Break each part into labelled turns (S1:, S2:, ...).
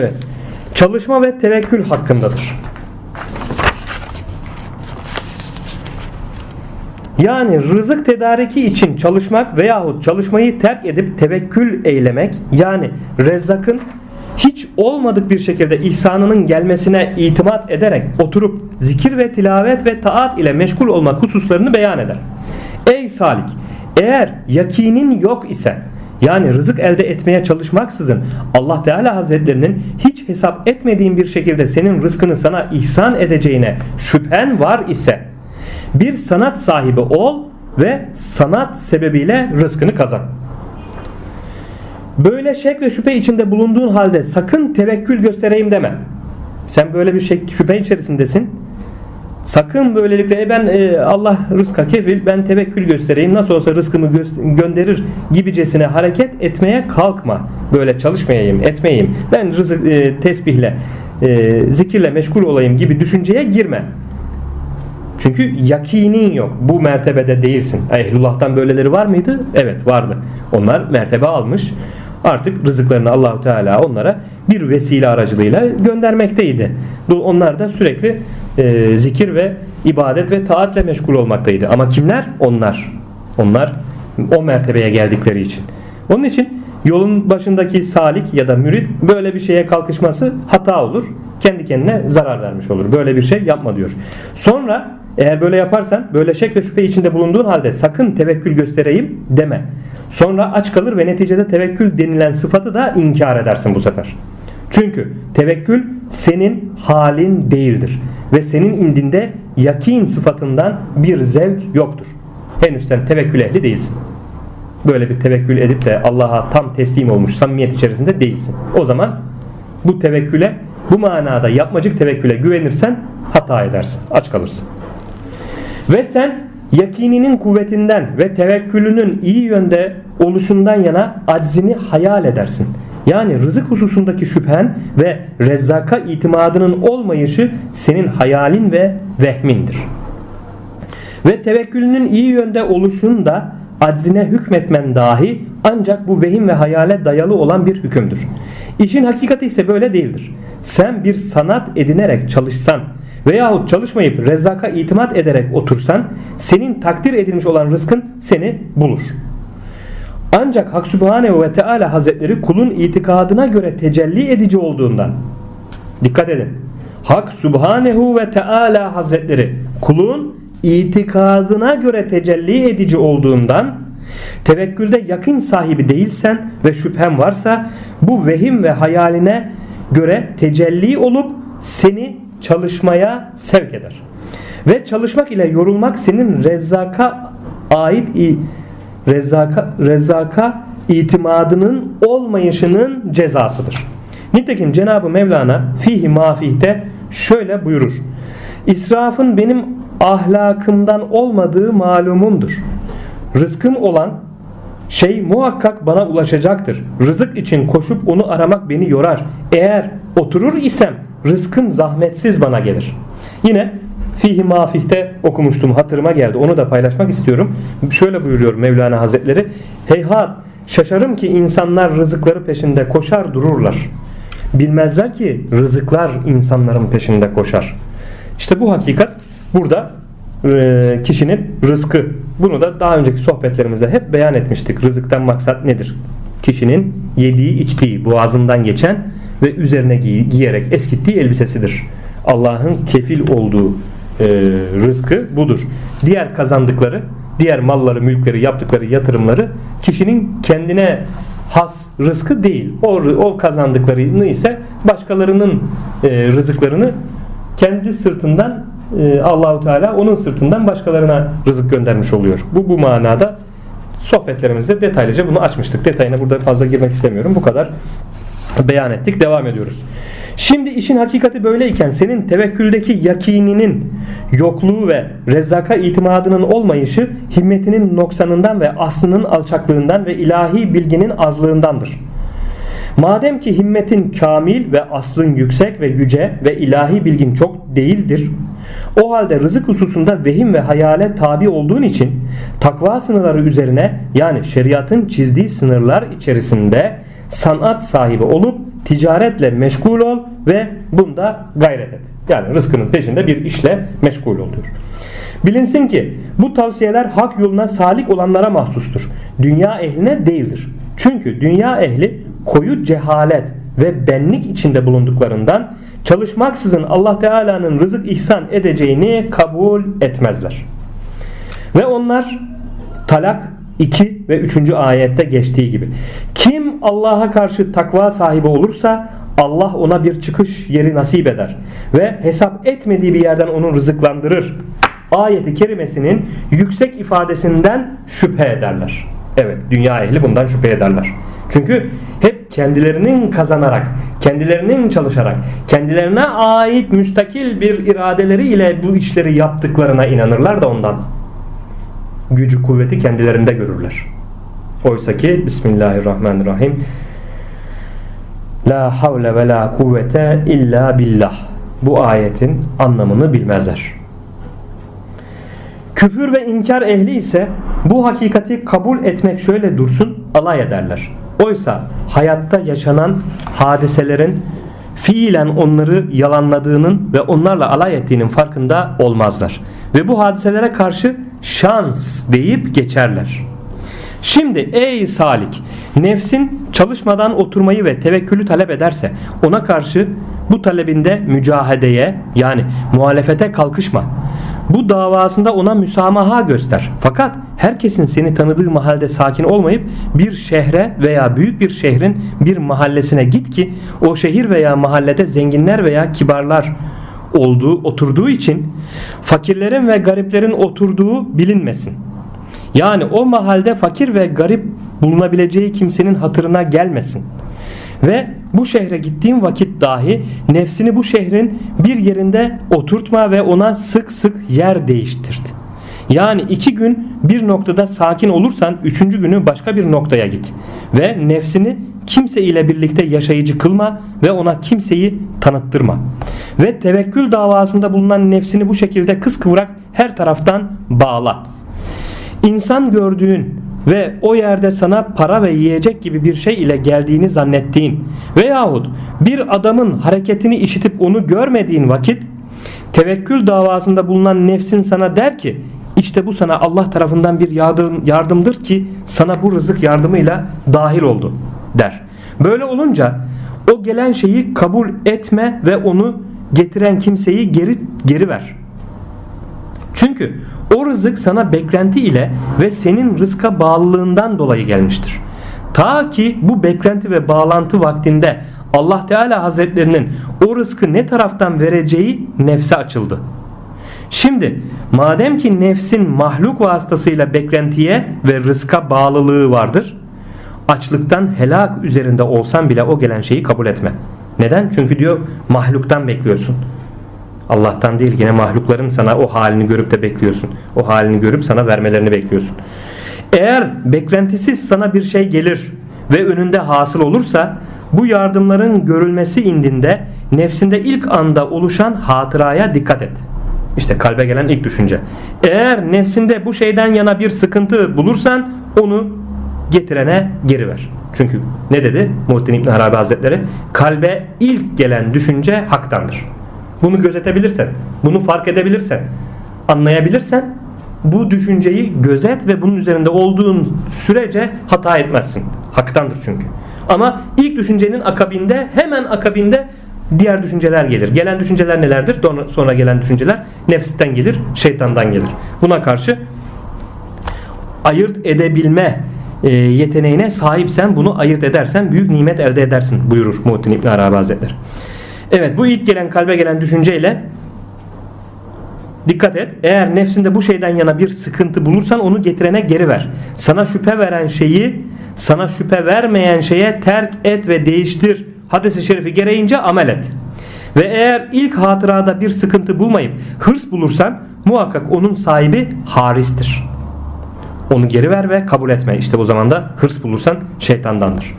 S1: Evet. Çalışma ve tevekkül hakkındadır. Yani rızık tedariki için çalışmak veyahut çalışmayı terk edip tevekkül eylemek yani rezzakın hiç olmadık bir şekilde ihsanının gelmesine itimat ederek oturup zikir ve tilavet ve taat ile meşgul olmak hususlarını beyan eder. Ey salik eğer yakinin yok ise yani rızık elde etmeye çalışmaksızın Allah Teala Hazretlerinin hiç hesap etmediğin bir şekilde senin rızkını sana ihsan edeceğine şüphen var ise bir sanat sahibi ol ve sanat sebebiyle rızkını kazan. Böyle şek ve şüphe içinde bulunduğun halde sakın tevekkül göstereyim deme. Sen böyle bir şek, şüphe içerisindesin. Sakın böylelikle "E ben e, Allah rızka kefil ben tevekkül göstereyim nasıl olsa rızkımı gö- gönderir gibicesine hareket etmeye kalkma. Böyle çalışmayayım etmeyeyim ben rızık e, tesbihle e, zikirle meşgul olayım gibi düşünceye girme. Çünkü yakinin yok. Bu mertebede değilsin. Ehlullah'tan böyleleri var mıydı? Evet vardı. Onlar mertebe almış. Artık rızıklarını Allahu Teala onlara bir vesile aracılığıyla göndermekteydi. Onlar da sürekli e, zikir ve ibadet ve taatle meşgul olmaktaydı. Ama kimler? Onlar. Onlar o mertebeye geldikleri için. Onun için yolun başındaki salik ya da mürit böyle bir şeye kalkışması hata olur. Kendi kendine zarar vermiş olur. Böyle bir şey yapma diyor. Sonra eğer böyle yaparsan böyle şek ve şüphe içinde bulunduğun halde sakın tevekkül göstereyim deme. Sonra aç kalır ve neticede tevekkül denilen sıfatı da inkar edersin bu sefer. Çünkü tevekkül senin halin değildir. Ve senin indinde yakin sıfatından bir zevk yoktur. Henüz sen tevekkül ehli değilsin. Böyle bir tevekkül edip de Allah'a tam teslim olmuş samimiyet içerisinde değilsin. O zaman bu tevekküle bu manada yapmacık tevekküle güvenirsen hata edersin. Aç kalırsın. Ve sen yakininin kuvvetinden ve tevekkülünün iyi yönde oluşundan yana aczini hayal edersin. Yani rızık hususundaki şüphen ve rezzaka itimadının olmayışı senin hayalin ve vehmindir. Ve tevekkülünün iyi yönde oluşunda aczine hükmetmen dahi ancak bu vehim ve hayale dayalı olan bir hükümdür. İşin hakikati ise böyle değildir. Sen bir sanat edinerek çalışsan veyahut çalışmayıp rezzaka itimat ederek otursan senin takdir edilmiş olan rızkın seni bulur. Ancak Hak Sübhanehu ve Teala Hazretleri kulun itikadına göre tecelli edici olduğundan dikkat edin. Hak Sübhanehu ve Teala Hazretleri kulun itikadına göre tecelli edici olduğundan tevekkülde yakın sahibi değilsen ve şüphen varsa bu vehim ve hayaline göre tecelli olup seni çalışmaya sevk eder. Ve çalışmak ile yorulmak senin rezzaka ait rezzaka, rezzaka itimadının olmayışının cezasıdır. Nitekim Cenab-ı Mevlana fihi mafihte şöyle buyurur. İsrafın benim ahlakımdan olmadığı malumumdur. Rızkım olan şey muhakkak bana ulaşacaktır. Rızık için koşup onu aramak beni yorar. Eğer oturur isem rızkım zahmetsiz bana gelir. Yine Fihi Mafih'te okumuştum hatırıma geldi. Onu da paylaşmak istiyorum. Şöyle buyuruyor Mevlana Hazretleri. Heyhat şaşarım ki insanlar rızıkları peşinde koşar dururlar. Bilmezler ki rızıklar insanların peşinde koşar. İşte bu hakikat burada e, kişinin rızkı. Bunu da daha önceki sohbetlerimizde hep beyan etmiştik. Rızıktan maksat nedir? Kişinin yediği, içtiği, boğazından geçen ve üzerine giy- giyerek eskittiği elbisesidir. Allah'ın kefil olduğu e, rızkı budur. Diğer kazandıkları, diğer malları, mülkleri, yaptıkları yatırımları kişinin kendine has rızkı değil. O, o kazandıklarını ise başkalarının e, rızıklarını kendi sırtından e, Allahu Teala onun sırtından başkalarına rızık göndermiş oluyor. Bu bu manada sohbetlerimizde detaylıca bunu açmıştık. Detayına burada fazla girmek istemiyorum. Bu kadar beyan ettik. Devam ediyoruz. Şimdi işin hakikati böyleyken senin tevekküldeki yakininin yokluğu ve rezzaka itimadının olmayışı himmetinin noksanından ve aslının alçaklığından ve ilahi bilginin azlığındandır. Madem ki himmetin kamil ve aslın yüksek ve yüce ve ilahi bilgin çok değildir. O halde rızık hususunda vehim ve hayale tabi olduğun için takva sınırları üzerine yani şeriatın çizdiği sınırlar içerisinde sanat sahibi olup ticaretle meşgul ol ve bunda gayret et. Yani rızkının peşinde bir işle meşgul ol diyor. Bilinsin ki bu tavsiyeler hak yoluna salik olanlara mahsustur. Dünya ehline değildir. Çünkü dünya ehli koyu cehalet ve benlik içinde bulunduklarından çalışmaksızın Allah Teala'nın rızık ihsan edeceğini kabul etmezler. Ve onlar talak 2 ve 3. ayette geçtiği gibi. Kim Allah'a karşı takva sahibi olursa Allah ona bir çıkış yeri nasip eder ve hesap etmediği bir yerden onu rızıklandırır. Ayeti kerimesinin yüksek ifadesinden şüphe ederler. Evet dünya ehli bundan şüphe ederler. Çünkü hep kendilerinin kazanarak, kendilerinin çalışarak, kendilerine ait müstakil bir iradeleri ile bu işleri yaptıklarına inanırlar da ondan. Gücü kuvveti kendilerinde görürler. Oysa ki Bismillahirrahmanirrahim La havle ve la kuvvete illa billah. Bu ayetin anlamını bilmezler. Küfür ve inkar ehli ise bu hakikati kabul etmek şöyle dursun alay ederler. Oysa hayatta yaşanan hadiselerin fiilen onları yalanladığının ve onlarla alay ettiğinin farkında olmazlar. Ve bu hadiselere karşı şans deyip geçerler. Şimdi ey salik nefsin çalışmadan oturmayı ve tevekkülü talep ederse ona karşı bu talebinde mücahedeye yani muhalefete kalkışma. Bu davasında ona müsamaha göster. Fakat herkesin seni tanıdığı mahallede sakin olmayıp bir şehre veya büyük bir şehrin bir mahallesine git ki o şehir veya mahallede zenginler veya kibarlar olduğu oturduğu için fakirlerin ve gariplerin oturduğu bilinmesin. Yani o mahalde fakir ve garip bulunabileceği kimsenin hatırına gelmesin. Ve bu şehre gittiğin vakit dahi nefsini bu şehrin bir yerinde oturtma ve ona sık sık yer değiştirt. Yani iki gün bir noktada sakin olursan üçüncü günü başka bir noktaya git. Ve nefsini kimse ile birlikte yaşayıcı kılma ve ona kimseyi tanıttırma. Ve tevekkül davasında bulunan nefsini bu şekilde kıskıvrak her taraftan bağla. İnsan gördüğün ve o yerde sana para ve yiyecek gibi bir şey ile geldiğini zannettiğin veyahut bir adamın hareketini işitip onu görmediğin vakit tevekkül davasında bulunan nefsin sana der ki işte bu sana Allah tarafından bir yardım, yardımdır ki sana bu rızık yardımıyla dahil oldu der. Böyle olunca o gelen şeyi kabul etme ve onu getiren kimseyi geri geri ver. Çünkü o rızık sana beklenti ile ve senin rızka bağlılığından dolayı gelmiştir. Ta ki bu beklenti ve bağlantı vaktinde Allah Teala Hazretlerinin o rızkı ne taraftan vereceği nefse açıldı. Şimdi madem ki nefsin mahluk vasıtasıyla beklentiye ve rızka bağlılığı vardır. Açlıktan helak üzerinde olsan bile o gelen şeyi kabul etme. Neden? Çünkü diyor mahluktan bekliyorsun. Allah'tan değil yine mahlukların sana o halini görüp de bekliyorsun. O halini görüp sana vermelerini bekliyorsun. Eğer beklentisiz sana bir şey gelir ve önünde hasıl olursa bu yardımların görülmesi indinde nefsinde ilk anda oluşan hatıraya dikkat et. İşte kalbe gelen ilk düşünce. Eğer nefsinde bu şeyden yana bir sıkıntı bulursan onu getirene geri ver. Çünkü ne dedi Muhittin İbn Arabi Hazretleri? Kalbe ilk gelen düşünce haktandır. Bunu gözetebilirsen, bunu fark edebilirsen, anlayabilirsen bu düşünceyi gözet ve bunun üzerinde olduğun sürece hata etmezsin. Haktandır çünkü. Ama ilk düşüncenin akabinde hemen akabinde diğer düşünceler gelir. Gelen düşünceler nelerdir? Sonra gelen düşünceler nefsten gelir, şeytandan gelir. Buna karşı ayırt edebilme e, yeteneğine sahipsen bunu ayırt edersen büyük nimet elde edersin buyurur Muhittin İbn Arabi Hazretleri. Evet bu ilk gelen kalbe gelen düşünceyle dikkat et. Eğer nefsinde bu şeyden yana bir sıkıntı bulursan onu getirene geri ver. Sana şüphe veren şeyi sana şüphe vermeyen şeye terk et ve değiştir. Hadis-i şerifi gereğince amel et. Ve eğer ilk hatırada bir sıkıntı bulmayıp hırs bulursan muhakkak onun sahibi haristir. Onu geri ver ve kabul etme. İşte bu zaman da hırs bulursan şeytandandır.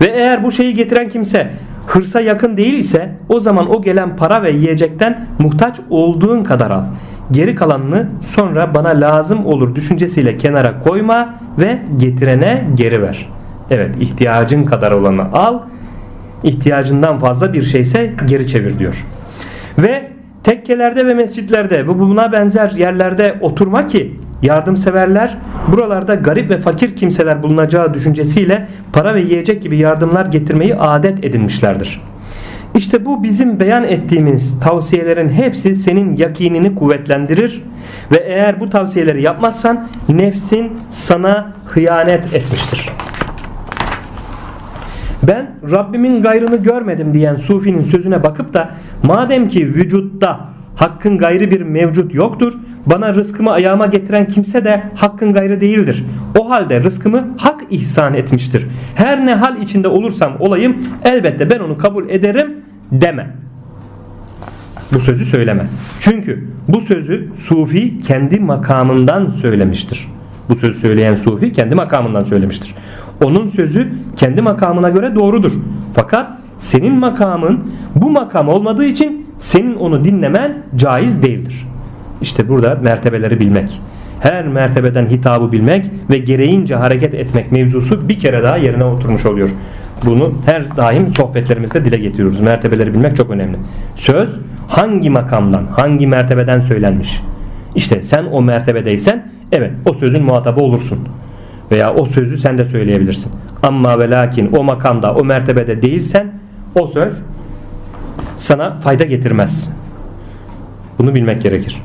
S1: Ve eğer bu şeyi getiren kimse hırsa yakın değil ise o zaman o gelen para ve yiyecekten muhtaç olduğun kadar al. Geri kalanını sonra bana lazım olur düşüncesiyle kenara koyma ve getirene geri ver. Evet ihtiyacın kadar olanı al. ihtiyacından fazla bir şeyse geri çevir diyor. Ve tekkelerde ve mescitlerde ve buna benzer yerlerde oturma ki yardımseverler buralarda garip ve fakir kimseler bulunacağı düşüncesiyle para ve yiyecek gibi yardımlar getirmeyi adet edinmişlerdir. İşte bu bizim beyan ettiğimiz tavsiyelerin hepsi senin yakinini kuvvetlendirir ve eğer bu tavsiyeleri yapmazsan nefsin sana hıyanet etmiştir. Ben Rabbimin gayrını görmedim diyen Sufi'nin sözüne bakıp da madem ki vücutta hakkın gayrı bir mevcut yoktur bana rızkımı ayağıma getiren kimse de hakkın gayrı değildir. O halde rızkımı hak ihsan etmiştir. Her ne hal içinde olursam olayım elbette ben onu kabul ederim deme. Bu sözü söyleme. Çünkü bu sözü Sufi kendi makamından söylemiştir. Bu sözü söyleyen Sufi kendi makamından söylemiştir. Onun sözü kendi makamına göre doğrudur. Fakat senin makamın bu makam olmadığı için senin onu dinlemen caiz değildir. İşte burada mertebeleri bilmek. Her mertebeden hitabı bilmek ve gereğince hareket etmek mevzusu bir kere daha yerine oturmuş oluyor. Bunu her daim sohbetlerimizde dile getiriyoruz. Mertebeleri bilmek çok önemli. Söz hangi makamdan, hangi mertebeden söylenmiş? İşte sen o mertebedeysen evet o sözün muhatabı olursun. Veya o sözü sen de söyleyebilirsin. Ama ve lakin o makamda, o mertebede değilsen o söz sana fayda getirmez. Bunu bilmek gerekir.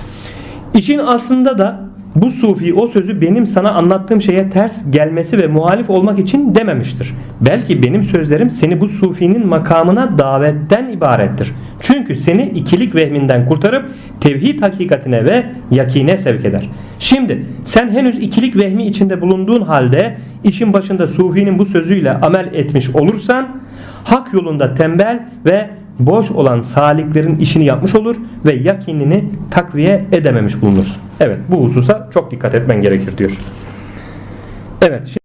S1: İşin aslında da bu sufi o sözü benim sana anlattığım şeye ters gelmesi ve muhalif olmak için dememiştir. Belki benim sözlerim seni bu sufinin makamına davetten ibarettir. Çünkü seni ikilik vehminden kurtarıp tevhid hakikatine ve yakine sevk eder. Şimdi sen henüz ikilik vehmi içinde bulunduğun halde işin başında sufinin bu sözüyle amel etmiş olursan hak yolunda tembel ve boş olan saliklerin işini yapmış olur ve yakinini takviye edememiş bulunursun. Evet bu hususa çok dikkat etmen gerekir diyor. Evet.